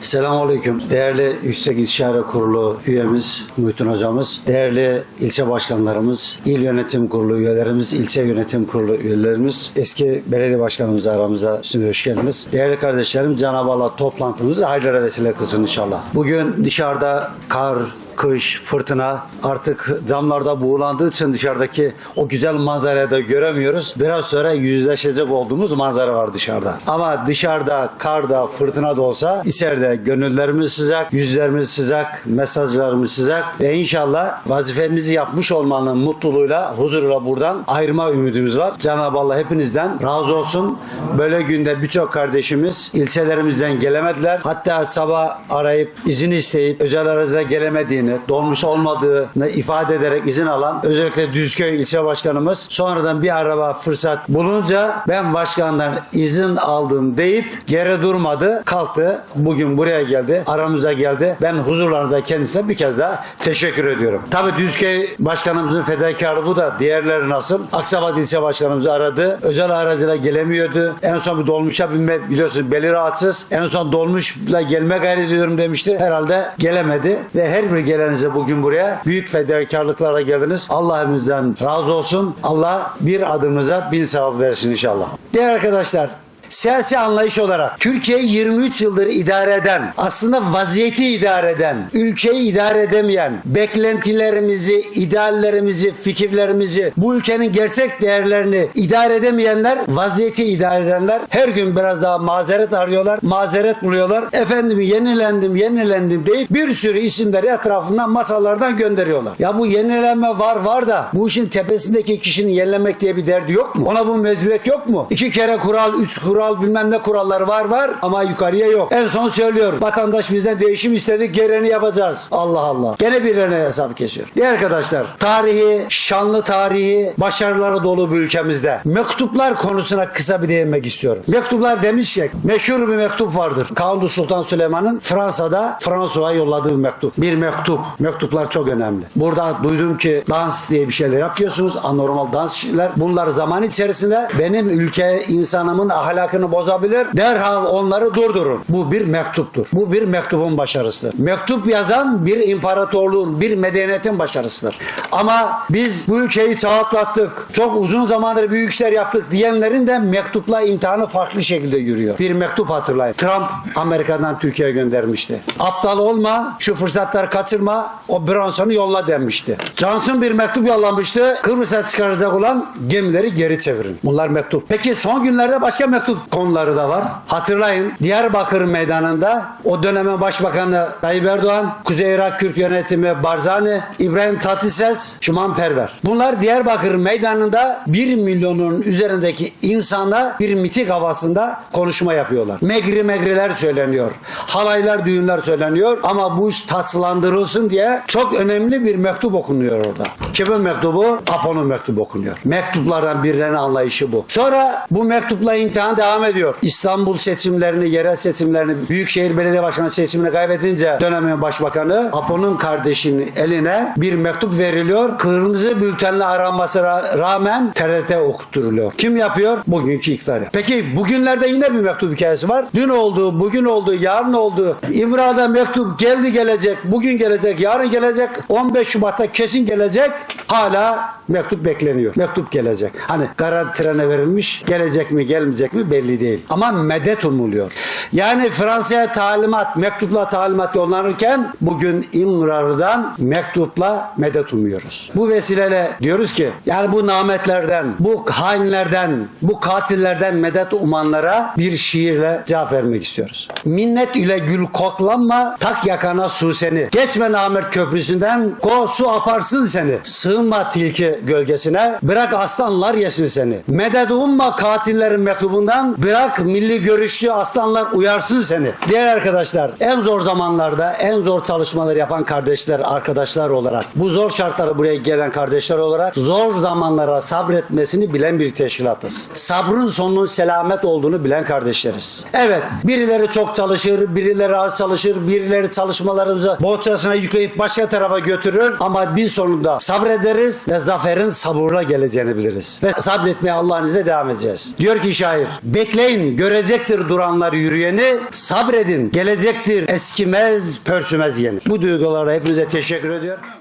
Selamünaleyküm. Değerli Yüksek İstişare Kurulu üyemiz Muhittin Hocamız, değerli ilçe başkanlarımız, il yönetim kurulu üyelerimiz, ilçe yönetim kurulu üyelerimiz, eski belediye başkanımız aramızda şimdi hoş geldiniz. Değerli kardeşlerim Cenab-ı Allah toplantımızı hayırlara vesile kılsın inşallah. Bugün dışarıda kar, kış, fırtına artık damlarda buğulandığı için dışarıdaki o güzel manzarayı da göremiyoruz. Biraz sonra yüzleşecek olduğumuz manzara var dışarıda. Ama dışarıda karda, fırtına da olsa içeride gönüllerimiz sıcak, yüzlerimiz sıcak, mesajlarımız sıcak ve inşallah vazifemizi yapmış olmanın mutluluğuyla, huzurla buradan ayrılma ümidimiz var. Cenab-ı Allah hepinizden razı olsun. Böyle günde birçok kardeşimiz ilçelerimizden gelemediler. Hatta sabah arayıp izin isteyip özel araca gelemediğini, dolmuş olmadığını ifade ederek izin alan özellikle Düzköy ilçe başkanımız sonradan bir araba fırsat bulunca ben başkandan izin aldım deyip geri durmadı. Kalktı. Bugün buraya geldi. Aramıza geldi. Ben huzurlarınıza kendisine bir kez daha teşekkür ediyorum. Tabii Düzköy başkanımızın fedakarlığı bu da. Diğerleri nasıl? Aksabat ilçe başkanımızı aradı. Özel aracıyla gelemiyordu. En son bir dolmuşa binme biliyorsun beli rahatsız. En son dolmuşla gelme gayret ediyorum demişti. Herhalde gelemedi ve her bir gelenize bugün buraya büyük fedakarlıklara geldiniz. Allah hepinizden razı olsun. Allah bir adımıza bin sevap versin inşallah. Değerli arkadaşlar Siyasi anlayış olarak Türkiye'yi 23 yıldır idare eden, aslında vaziyeti idare eden, ülkeyi idare edemeyen, beklentilerimizi, ideallerimizi, fikirlerimizi, bu ülkenin gerçek değerlerini idare edemeyenler, vaziyeti idare edenler her gün biraz daha mazeret arıyorlar, mazeret buluyorlar. Efendim yenilendim, yenilendim deyip bir sürü isimleri etrafından masalardan gönderiyorlar. Ya bu yenilenme var var da bu işin tepesindeki kişinin yenilemek diye bir derdi yok mu? Ona bu mecburiyet yok mu? İki kere kural, üç kural bilmem ne kuralları var var ama yukarıya yok. En son söylüyorum. Vatandaş bizden değişim istedi. Gereğini yapacağız. Allah Allah. Gene birilerine hesap kesiyor. Diğer arkadaşlar tarihi, şanlı tarihi, başarılara dolu bir ülkemizde. Mektuplar konusuna kısa bir değinmek istiyorum. Mektuplar demiş ki meşhur bir mektup vardır. Kanuni Sultan Süleyman'ın Fransa'da Fransa'ya yolladığı bir mektup. Bir mektup. Mektuplar çok önemli. Burada duydum ki dans diye bir şeyler yapıyorsunuz. Anormal dans şeyler. Bunlar zaman içerisinde benim ülke insanımın ahlakını bozabilir. Derhal onları durdurun. Bu bir mektuptur. Bu bir mektubun başarısıdır. Mektup yazan bir imparatorluğun, bir medeniyetin başarısıdır. Ama biz bu ülkeyi çağatlattık. Çok uzun zamandır büyük işler yaptık diyenlerin de mektupla imtihanı farklı şekilde yürüyor. Bir mektup hatırlayın. Trump Amerika'dan Türkiye'ye göndermişti. Aptal olma, şu fırsatları kaçırma, o Bronson'u yolla denmişti. Johnson bir mektup yollamıştı. Kıbrıs'a çıkaracak olan gemileri geri çevirin. Bunlar mektup. Peki son günlerde başka mektup konuları da var. Hatırlayın Diyarbakır meydanında o dönemin başbakanı Tayyip Erdoğan, Kuzey Irak Kürt yönetimi Barzani, İbrahim Tatlıses, Şuman Perver. Bunlar Diyarbakır meydanında 1 milyonun üzerindeki insana bir mitik havasında konuşma yapıyorlar. Megri megriler söyleniyor. Halaylar, düğünler söyleniyor ama bu iş tatslandırılsın diye çok önemli bir mektup okunuyor orada. Kimin mektubu? Apo'nun mektubu okunuyor. Mektuplardan birinin anlayışı bu. Sonra bu mektupla imtihan devam ediyor. İstanbul seçimlerini, yerel seçimlerini, Büyükşehir Belediye Başkanı seçimini kaybedince dönemin başbakanı Apo'nun kardeşinin eline bir mektup veriliyor. Kırmızı bültenle aranmasına rağmen TRT okutturuluyor. Kim yapıyor? Bugünkü iktidar. Peki bugünlerde yine bir mektup hikayesi var. Dün oldu, bugün oldu, yarın oldu. İmra'da mektup geldi gelecek, bugün gelecek, yarın gelecek, 15 Şubat'ta kesin gelecek. Hala mektup bekleniyor. Mektup gelecek. Hani trene verilmiş. Gelecek mi gelmeyecek mi belli değil. Ama medet umuluyor. Yani Fransa'ya talimat, mektupla talimat yollanırken bugün İmralı'dan mektupla medet umuyoruz. Bu vesileyle diyoruz ki yani bu nametlerden, bu hainlerden, bu katillerden medet umanlara bir şiirle cevap vermek istiyoruz. Minnet ile gül koklanma, tak yakana su seni. Geçme namet köprüsünden, ko su aparsın seni. Sığınma tilki gölgesine, bırak aslanlar yesin seni. Medet umma katillerin mektubundan, bırak milli görüşçü aslanlar uyarsın seni. Diğer arkadaşlar, en zor zamanlarda, en zor çalışmaları yapan kardeşler, arkadaşlar olarak, bu zor şartlara buraya gelen kardeşler olarak, zor zamanlara sabretmesini bilen bir teşkilatız. Sabrın sonunun selamet olduğunu bilen kardeşleriz. Evet, birileri çok çalışır, birileri az çalışır, birileri çalışmalarımızı bohçasına yükleyip başka tarafa götürür ama biz sonunda sabrederiz ve zaferin sabırla geleceğini biliriz. Ve sabretmeye Allah'ın izniyle devam edeceğiz. Diyor ki şair, Bekleyin görecektir duranlar yürüyeni. Sabredin gelecektir eskimez pörsümez yeni. Bu duygulara hepinize teşekkür ediyor.